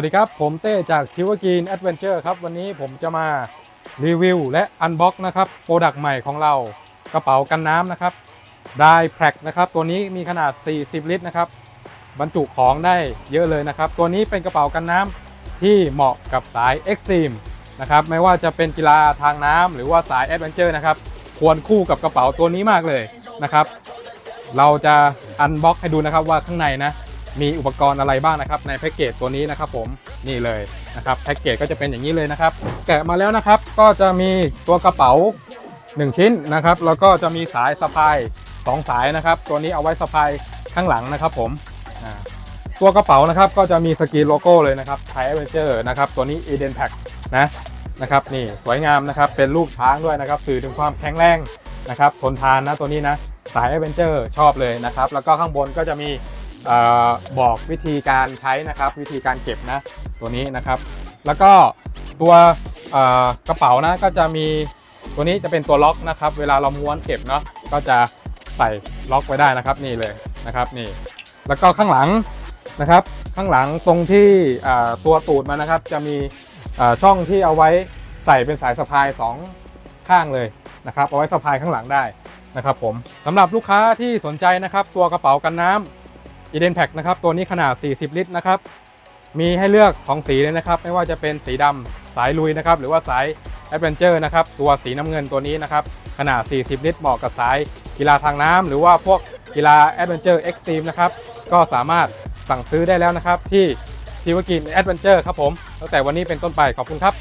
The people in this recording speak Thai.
วัสดีครับ ผมเต้จากทิวกีนแอดเวนเจอร์ครับ วันนี้ผมจะมารีวิวและอันบ็อกนะครับโปรดักต์ใหม่ของเรากระเป๋ากันน้ำนะครับได้แพรกนะครับ ตัวนี้มีขนาด 40 ลิตรนะครับ บรรจุของได้เยอะเลยนะครับ ตัวนี้เป็นกระเป๋ากันน้ำที่เหมาะกับสาย e x t r e m e นะครับไม่ว่าจะเป็นกีฬาทางน้ำหรือว่าสายแอดเวนเจอร์นะครับควรคู่กับกระเป๋าตัวนี้มากเลยนะครับ เราจะอันบ็อกให้ดูนะครับว่าข้างในนะ มีอุปกรณ์อะไรบ้างนะครับในแพ็กเกจตัวนี้นะครับผมนี่เลยนะครับแพ็กเกจก็จะเป็นอย่างนี้เลยนะครับ แกะมาแล้วนะครับก็จะมีตัวกระเป๋า 1 ชิ้นนะครับแล้วก็จะมีสายสะพาย 2 สายนะครับ ตัวนี้เอาไว้สะพายข้างหลังนะครับผมตัวกระเป๋านะครับก็จะมีสกรีนโลโก้เลยนะครับไทยเอเวนเจอร์นะครับตัวนี้ Eden Pack นะนะครับนี่สวยงามนะครับเป็นรูปช้างด้วยนะครับสื่อถึงความแข็งแรงนะครับทนทานนะตัวนี้นะสาย a อเวนเจอร์ชอบเลยนะครับแล้วก็ข้างบนก็จะมี ออบอกวิธีการใช้นะครับวิธีการเก็บนะตัวนี้นะครับ แล้วก็ตัวกระเป๋านะก็จะมีตัวนี้จะเป็นตัวล็อกนะครับ เวลาเราม้วนเก็บเนาะก็จะใส่ล็อกไว้ได้นะครับนี่เลยนะครับนี่แล้วก็ข้างหลังนะครับ ข้างหลังตรงที่ตัวตูดมันนะครับ จะมีช่องที่เอาไว้ใส่เป็นสายสะพายสองข้างเลยนะครับ เอาไว้สะพายข้างหลังได้นะครับผมสำหรับลูกค้าที่สนใจนะครับ ตัวกระเป๋ากันน้ำ Eden Pack นะครับตัวนี้ขนาด 40 ลิตรนะครับมีให้เลือกของสีเลยนะครับ ไม่ว่าจะเป็นสีดำสายลุยนะครับหรือว่าสาย Adventure นะครับตัวสีน้ำเงินตัวนี้นะครับขนาด 40 ลิตรเหมาะกับสายกีฬาทางน้ำหรือว่าพวกกีฬา Adventure Extreme นะครับก็สามารถสั่งซื้อได้แล้วนะครับที่ทีวกิน Adventure ครับผมตั้งแต่วันนี้เป็นต้นไปขอบคุณครับ